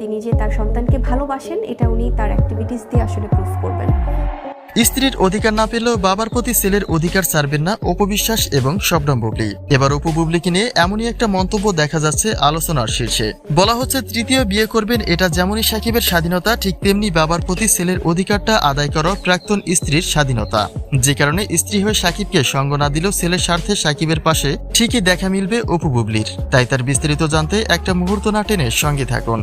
তিনি যে তার সন্তানকে ভালোবাসেন, এটা উনি তার অ্যাক্টিভিটিস দিয়ে আসলে প্রুফ করবেন। স্ত্রীর অধিকার না পেলেও বাবার প্রতি ছেলের অধিকার ছাড়বেন না অপবিশ্বাস এবং শবনম বুবলি। এবার অপু বুবলিকে নিয়ে এমনই একটা মন্তব্য দেখা যাচ্ছে আলোচনার শীর্ষে। বলা হচ্ছে, তৃতীয় বিয়ে করবেন, এটা যেমনই সাকিবের স্বাধীনতা, ঠিক তেমনি বাবার প্রতি ছেলের অধিকারটা আদায় করা প্রাক্তন স্ত্রীর স্বাধীনতা। যে কারণে স্ত্রী হয়ে সাকিবকে সঙ্গ না দিলেও ছেলের স্বার্থে সাকিবের পাশে ঠিকই দেখা মিলবে অপু বুবলির। তাই তার বিস্তারিত জানতে একটা মুহূর্ত না টেনে সঙ্গে থাকুন।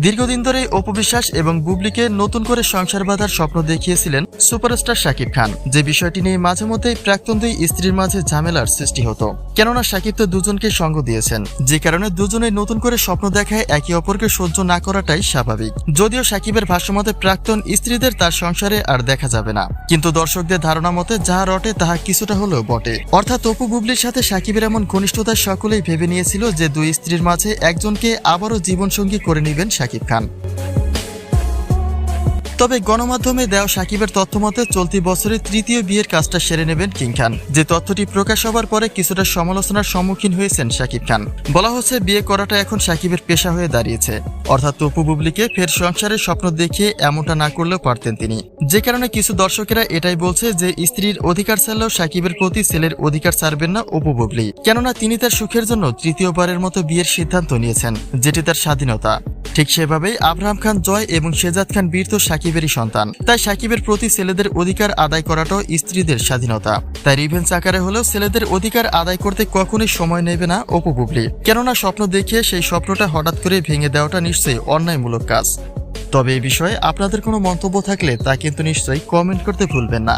দীর্ঘদিন ধরে অপবিশ্বাস এবং বুবলিকে নতুন করে সংসার বাঁধার স্বপ্ন দেখিয়েছিলেন সুপারস্টার শাকিব খান। যে বিষয়টি নিয়ে মাঝে মধ্যেই প্রাক্তন দুই স্ত্রীর মাঝে ঝামেলার সৃষ্টি হতো। কেননা শাকিব তো দুজনকে সঙ্গ দিয়েছেন। যে কারণে দুজনে নতুন করে স্বপ্ন দেখায় একে অপরকে সহ্য না করাটাই স্বাভাবিক। যদিও সাকিবের ভাষ্যমতে প্রাক্তন স্ত্রীদের তার সংসারে আর দেখা যাবে না। কিন্তু দর্শকদের ধারণা মতে যাহা রটে, তাহা কিছুটা হলেও বটে। অর্থাৎ অপু বুবলির সাথে সাকিবের এমন ঘনিষ্ঠতা সকলেই ভেবে নিয়েছিল যে দুই স্ত্রীর মাঝে একজনকে আবারও জীবনসঙ্গী করে নেবেন শাকিব খান। তবে গণমাধ্যমে দেওয়া সাকিবের তথ্য মতে, চলতি বছরে তৃতীয় বিয়ের কাজটা সেরে নেবেন কিং খান। যে তথ্যটি প্রকাশ হবার পরে কিছুটা সমালোচনার সম্মুখীন হয়েছেন শাকিব খান। বলা হচ্ছে, বিয়ে করাটা এখন সাকিবের পেশা হয়ে দাঁড়িয়েছে। অর্থাৎ তপু বুবলিকে ফের সংসারের স্বপ্ন দেখিয়ে এমনটা না করলেও পারতেন তিনি। যে কারণে কিছু দর্শকেরা এটাই বলছে যে, স্ত্রীর অধিকার ছাড়লেও সাকিবের প্রতি ছেলের অধিকার ছাড়বেন না অপু বুবলি। কেননা তিনি তার সুখের জন্য তৃতীয়বারের মতো বিয়ের সিদ্ধান্ত নিয়েছেন, যেটি তার স্বাধীনতা। ঠিক সেভাবেই আব্রাহাম খান জয় এবং শেজাদ খান বীর তো সাকিবেরই সন্তান। তাই সাকিবের প্রতি ছেলেদের অধিকার আদায় করাটাও স্ত্রীদের স্বাধীনতা। তাই রিভেন্স আকারে হলেও ছেলেদের অধিকার আদায় করতে কখনোই সময় নেবে না অপু বুবলি। কেননা স্বপ্ন দেখিয়ে সেই স্বপ্নটা হঠাৎ করে ভেঙে দেওয়াটা নিশ্চয়ই অন্যায়মূলক কাজ। তবে এই বিষয়ে আপনাদের কোনো মন্তব্য থাকলে তা কিন্তু নিশ্চয়ই কমেন্ট করতে ভুলবেন না।